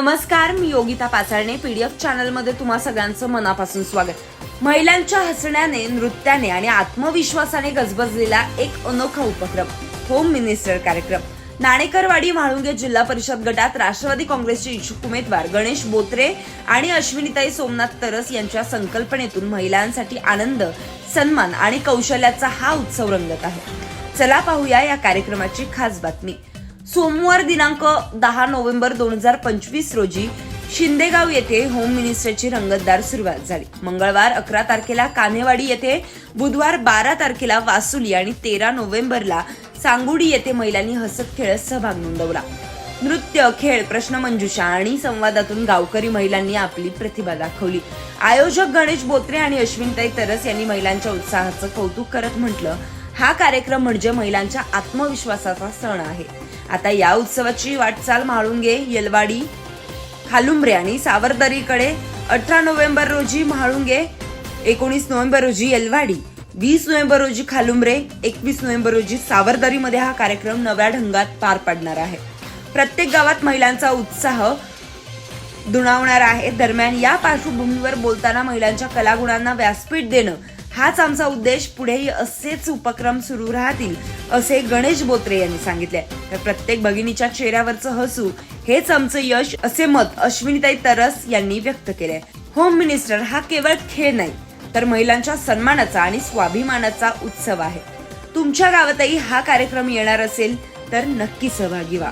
नमस्कार मी योगिता पाचारणे पीडीएफ चॅनलमध्ये तुम्हा सगळ्यांचं मनापासून स्वागत. महिलांच्या हसण्याने नृत्याने आणि आत्मविश्वासाने गजबजलेला एक अनोखा उपक्रम होम मिनिस्टर कार्यक्रम. नाणेकरवाडी म्हाळुंगे जिल्हा परिषद गटात राष्ट्रवादी काँग्रेसचे इच्छुक उमेदवार गणेश बोत्रे आणि अश्विनीताई सोमनाथ तरस यांच्या संकल्पनेतून महिलांसाठी आनंद सन्मान आणि कौशल्याचा हा उत्सव रंगत आहे. चला पाहूया या कार्यक्रमाची खास बातमी. सोमवार दिनांक दहा नोव्हेंबर दोन हजार पंचवीस रोजी शिंदेगाव येथे होम मिनिस्टरची रंगतदार सुरुवात झाली. मंगळवार अकरा तारखेला कान्हेवाडी येथे बुधवार बारा तारखेला वासुली आणि तेरा नोव्हेंबरला सांगुडी येथे महिलांनी हसत खेळत सहभाग नोंदवला. नृत्य खेळ प्रश्नमंजुषा आणि संवादातून गावकरी महिलांनी आपली प्रतिभा दाखवली. आयोजक गणेश बोत्रे आणि अश्विनताई तरस यांनी महिलांच्या उत्साहाचं कौतुक करत म्हटलं हा कार्यक्रम म्हणजे महिलांच्या आत्मविश्वासाचा सण आहे. आता या उत्सवाची वाटचाल म्हाळुंगे येलवाडी खालुंबरे आणि सावरदरीकडे. अठरा नोव्हेंबर रोजी म्हाळुंगे एकोणीस नोव्हेंबर रोजी येलवाडी वीस नोव्हेंबर रोजी खालुंबरे एकवीस नोव्हेंबर रोजी सावरदरीमध्ये हा कार्यक्रम नव्या ढंगात पार पडणार आहे. प्रत्येक गावात महिलांचा उत्साह दुणावणार आहे. दरम्यान या पार्श्वभूमीवर बोलताना महिलांच्या कलागुणांना व्यासपीठ देणं हाच आमचा उद्देश. पुढेही असेच उपक्रम सुरू राहतील असे गणेश बोत्रे यांनी सांगितले तर प्रत्येक भगिनीच्या चेहऱ्यावरचं हसू हेच आमचं यश असे मत अश्विनीताई तरस यांनी व्यक्त केले होम मिनिस्टर हा केवळ खेळ नाही तर महिलांच्या सन्मानाचा आणि स्वाभिमानाचा उत्सव आहे. तुमच्या गावातही हा कार्यक्रम येणार असेल तर नक्की सहभागी व्हा.